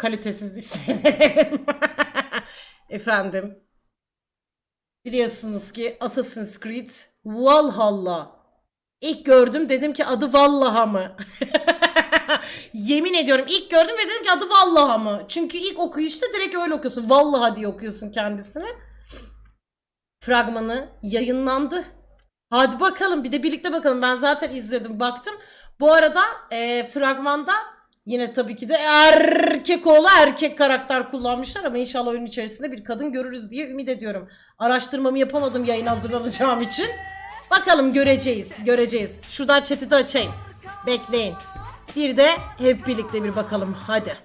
kalitesizlik seyredelim. Efendim. Biliyorsunuz ki Assassin's Creed Valhalla. İlk gördüm dedim ki adı Vallaha mı? Yemin ediyorum ilk gördüm ve dedim ki adı Vallaha mı? Çünkü ilk okuyuşta direkt öyle okuyorsun. Vallaha diye okuyorsun kendisini. Fragmanı yayınlandı. Hadi bakalım bir de birlikte bakalım. Ben zaten izledim baktım. Bu arada e, fragmanda yine tabii ki de erkek oğlu erkek karakter kullanmışlar ama inşallah oyun içerisinde bir kadın görürüz diye ümit ediyorum. Araştırmamı yapamadım yayın hazırlanacağım için. Bakalım göreceğiz, göreceğiz. Şuradan chat'i de açayım. Bekleyin. Bir de hep birlikte bir bakalım. Hadi.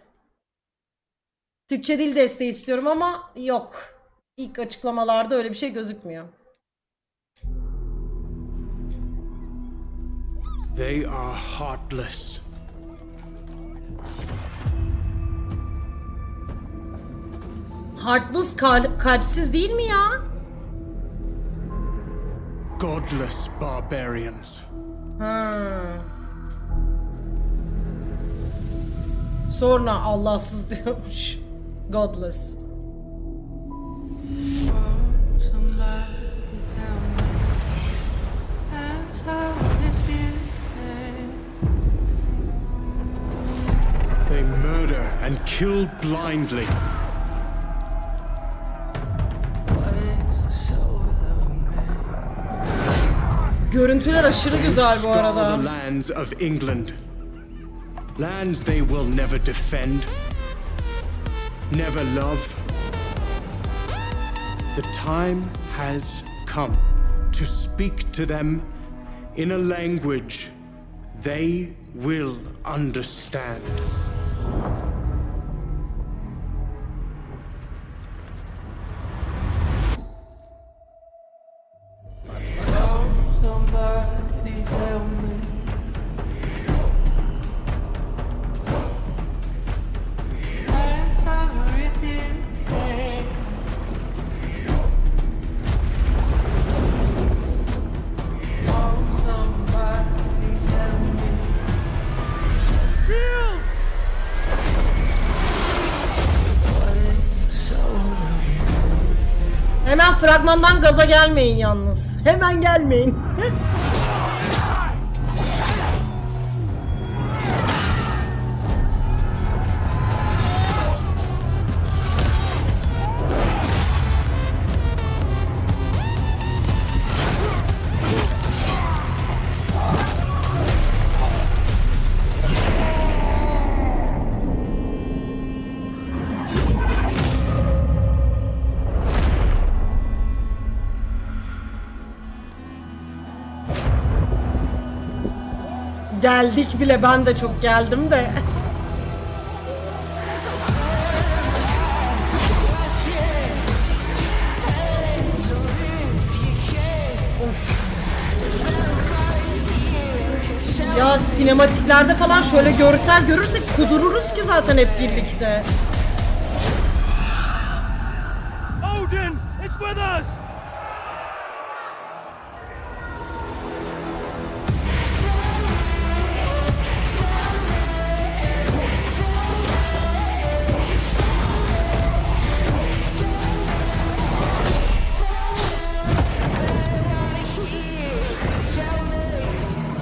Türkçe dil desteği istiyorum ama yok. İlk açıklamalarda öyle bir şey gözükmüyor. They are heartless. Heartless kal- kalpsiz değil mi ya? Godless barbarians. Ha. Sonra Allahsız diyormuş. Godless. They murder and kill blindly. Görüntüler aşırı güzel bu arada. the lands of England. Lands they will never defend, never love. The time has come to speak to them in a language they will understand. Fragmandan gaza gelmeyin yalnız. Hemen gelmeyin. Geldik bile ben de çok geldim de. Ya sinematiklerde falan şöyle görsel görürsek kudururuz ki zaten hep birlikte.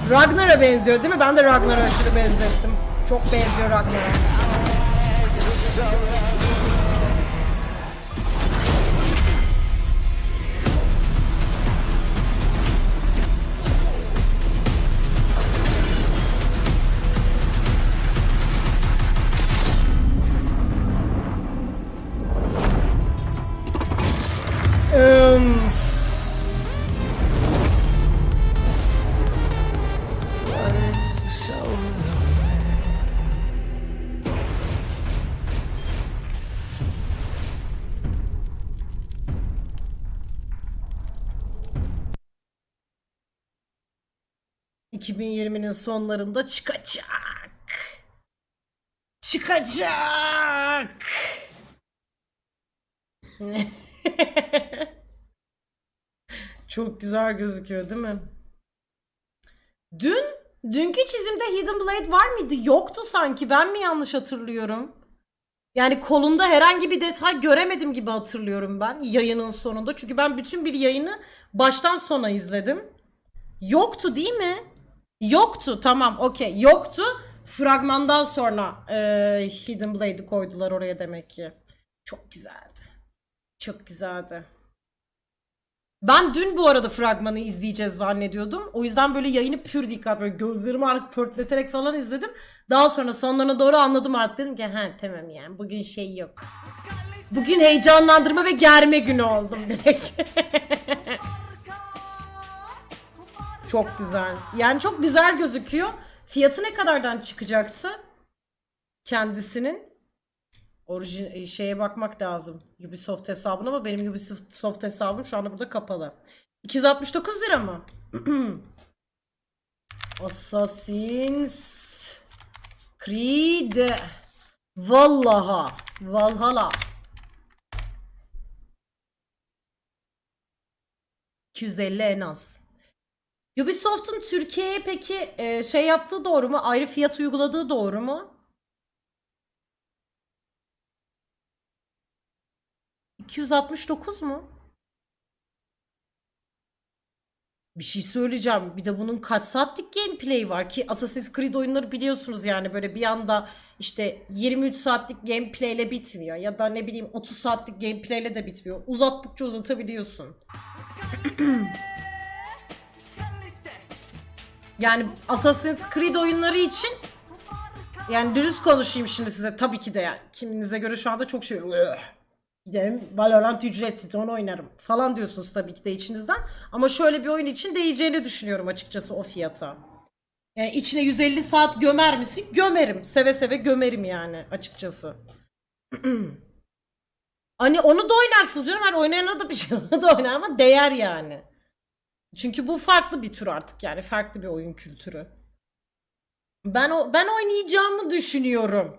Ragnar'a benziyor değil mi? Ben de Ragnar'a aşırı benzettim. Çok benziyor Ragnar'a. ...2020'nin sonlarında çıkacak. Çıkacak. Çok güzel gözüküyor değil mi? Dün, dünkü çizimde Hidden Blade var mıydı? Yoktu sanki. Ben mi yanlış hatırlıyorum? Yani kolunda herhangi bir detay göremedim gibi hatırlıyorum ben yayının sonunda. Çünkü ben bütün bir yayını baştan sona izledim. Yoktu değil mi? Yoktu tamam okey yoktu. Fragmandan sonra eee Hidden Blade'i koydular oraya demek ki. Çok güzeldi. Çok güzeldi. Ben dün bu arada fragmanı izleyeceğiz zannediyordum. O yüzden böyle yayını pür dikkat böyle gözlerimi artık pörtleterek falan izledim. Daha sonra sonlarına doğru anladım artık dedim ki ha tamam yani bugün şey yok. Bugün heyecanlandırma ve germe günü oldum direkt. çok güzel. Yani çok güzel gözüküyor. Fiyatı ne kadardan çıkacaktı? Kendisinin orijin şeye bakmak lazım. Ubisoft hesabına ama benim Ubisoft hesabım şu anda burada kapalı. 269 lira mı? Assassin's Creed Vallaha Valhalla 250 en az. Ubisoft'un Türkiye'ye peki e, şey yaptığı doğru mu? Ayrı fiyat uyguladığı doğru mu? 269 mu? Bir şey söyleyeceğim. Bir de bunun kaç saatlik gameplay var ki Assassin's Creed oyunları biliyorsunuz yani böyle bir anda işte 23 saatlik gameplay ile bitmiyor ya da ne bileyim 30 saatlik gameplay ile de bitmiyor. Uzattıkça uzatabiliyorsun. Yani Assassin's Creed oyunları için yani dürüst konuşayım şimdi size tabii ki de yani kiminize göre şu anda çok şey "Ugh, gidelim Valorant ücretsiz onu oynarım falan diyorsunuz tabii ki de içinizden. Ama şöyle bir oyun için değeceğini düşünüyorum açıkçası o fiyata. Yani içine 150 saat gömer misin? Gömerim. Seve seve gömerim yani açıkçası. hani onu da oynarsınız canım. Hani oynayana da bir şey da oynar ama değer yani. Çünkü bu farklı bir tür artık yani farklı bir oyun kültürü. Ben o ben oynayacağımı düşünüyorum.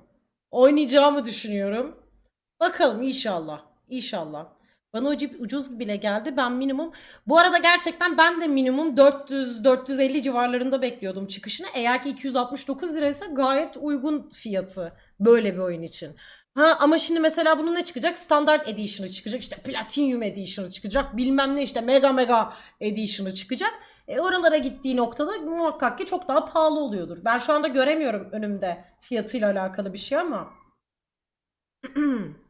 Oynayacağımı düşünüyorum. Bakalım inşallah. İnşallah. Bana ucuz, bile geldi. Ben minimum bu arada gerçekten ben de minimum 400 450 civarlarında bekliyordum çıkışını. Eğer ki 269 liraysa gayet uygun fiyatı böyle bir oyun için. Ha ama şimdi mesela bunun ne çıkacak? Standart Edition'ı çıkacak. işte Platinum Edition'ı çıkacak. Bilmem ne işte Mega Mega Edition'ı çıkacak. E oralara gittiği noktada muhakkak ki çok daha pahalı oluyordur. Ben şu anda göremiyorum önümde fiyatıyla alakalı bir şey ama.